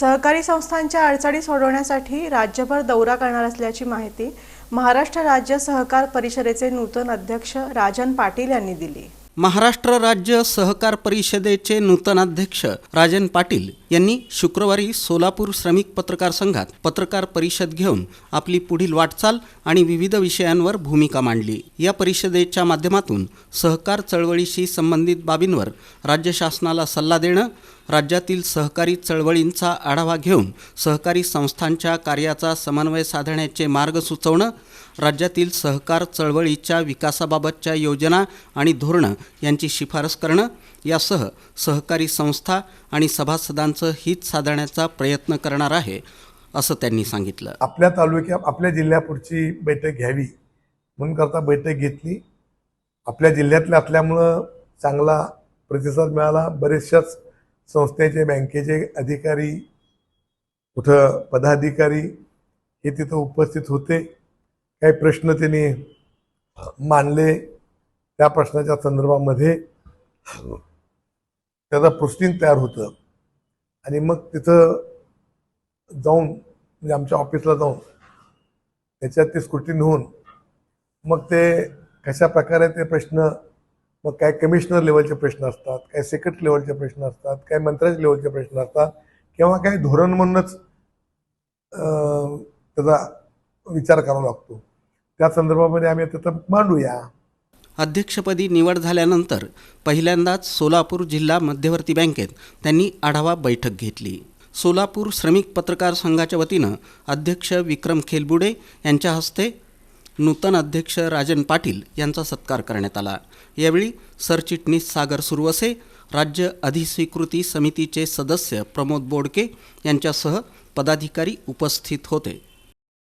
सहकारी संस्थांच्या अडचणी सोडवण्यासाठी राज्यभर दौरा करणार असल्याची माहिती महाराष्ट्र राज्य सहकार परिषदेचे नूतन अध्यक्ष राजन पाटील यांनी दिली. महाराष्ट्र राज्य सहकार परिषदेचे नूतन अध्यक्ष राजन पाटील यांनी शुक्रवारी सोलापूर श्रमिक पत्रकार संघात पत्रकार परिषद घेऊन आपली पुढील वाटचाल आणि विविध विषयांवर भूमिका मांडली. या परिषदेच्या माध्यमातून सहकार चळवळीशी संबंधित बाबींवर राज्य शासनाला सल्ला देणं राज्यातील सहकारी चळवळींचा आढावा घेऊन सहकारी संस्थांच्या कार्याचा समन्वय साधण्याचे मार्ग सुचवणं राज्यातील सहकार चळवळीच्या विकासाबाबतच्या योजना आणि धोरणं यांची शिफारस करणं यासह सहकारी संस्था आणि सभासदांचं हित साधण्याचा प्रयत्न करणार आहे असं त्यांनी सांगितलं. आपल्या तालुक्या आपल्या जिल्ह्यापुढची बैठक घ्यावी म्हणून करता बैठक घेतली. आपल्या जिल्ह्यातले असल्यामुळं चांगला प्रतिसाद मिळाला. बरेचशाच संस्थेचे बँकेचे अधिकारी कुठं पदाधिकारी हे तिथं उपस्थित होते. काही प्रश्न त्यांनी मांडले त्या प्रश्नाच्या संदर्भामध्ये. त्याचा प्रोसिडिंग तयार होतं. आणि मग तिथं जाऊन म्हणजे आमच्या ऑफिसला जाऊन त्याच्यात ते स्क्रुटिन होऊन मग ते कशा प्रकारे ते प्रश्न मग काय कमिशनर लेवलचे प्रश्न असतात काय सेक्रेटरी लेवलचे प्रश्न असतात काय मंत्र्याच्या लेवलचे प्रश्न असतात किंवा काही धोरण म्हणूनच त्याचा विचार करावा लागतो. त्या संदर्भामध्ये आम्ही तिथं मांडूया. अध्यक्षपदी निवड झाल्यानंतर पहिल्यांदाच सोलापूर जिल्हा मध्यवर्ती बँकेत त्यांनी आढावा बैठक घेतली. सोलापूर श्रमिक पत्रकार संघाच्या वतीनं अध्यक्ष विक्रम खेलबुडे यांच्या हस्ते नूतन अध्यक्ष राजन पाटील यांचा सत्कार करण्यात आला. यावेळी सरचिटणीस सागर सुरवसे राज्य अधिस्वीकृती समितीचे सदस्य प्रमोद बोडके यांच्यासह पदाधिकारी उपस्थित होते.